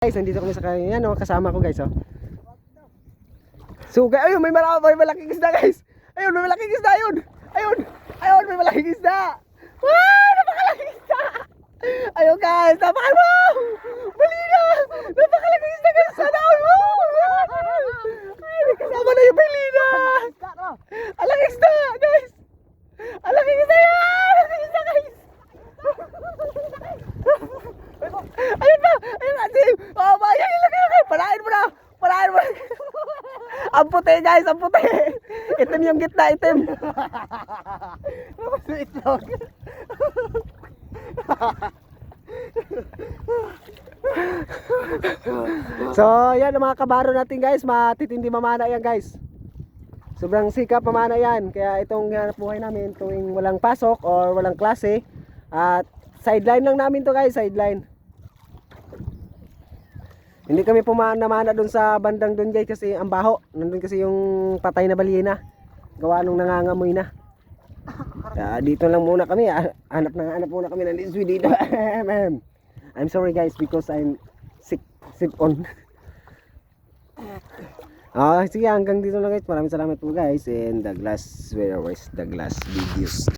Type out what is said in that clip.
Guys, nandito kami sa kanya, no, kasama ko guys, oh. So, guys, ayun, may, mala may malaking isda, guys. Ayun, may malaking isda, ayun. Ayun, ayun, may malaking isda. Wow, napakalaking isda. Ayun, guys, napakal wow. Balina. Napakalaking isda, guys. Sana. Wow. Ay, kasama na yung balina. Alang isda, guys. Isda guys. Ayun! Ayun Dave! Oh, ba? Yan, yan, yan, yan! Palain mo na! Palain mo na! ang puti, guys! Ang puti! Itim yung gitna, itim! Yung itlog. so, yan ang mga kabaro natin, guys. Matitindi mamana yan, guys. Sobrang sikap mamana yan. Kaya itong hanap buhay namin tuwing walang pasok or walang klase. At sideline lang namin to guys, sideline. Hindi kami pumana-mana doon sa bandang doon guys kasi ang baho. Nandun kasi yung patay na balina. Gawa nung nangangamoy na. Kaya dito lang muna kami. ah. Hanap na hanap muna kami ng liswi dito. I'm sorry guys because I'm sick sick on. Ah, sige hanggang dito lang guys. Maraming salamat po guys and the glass where was the glass videos.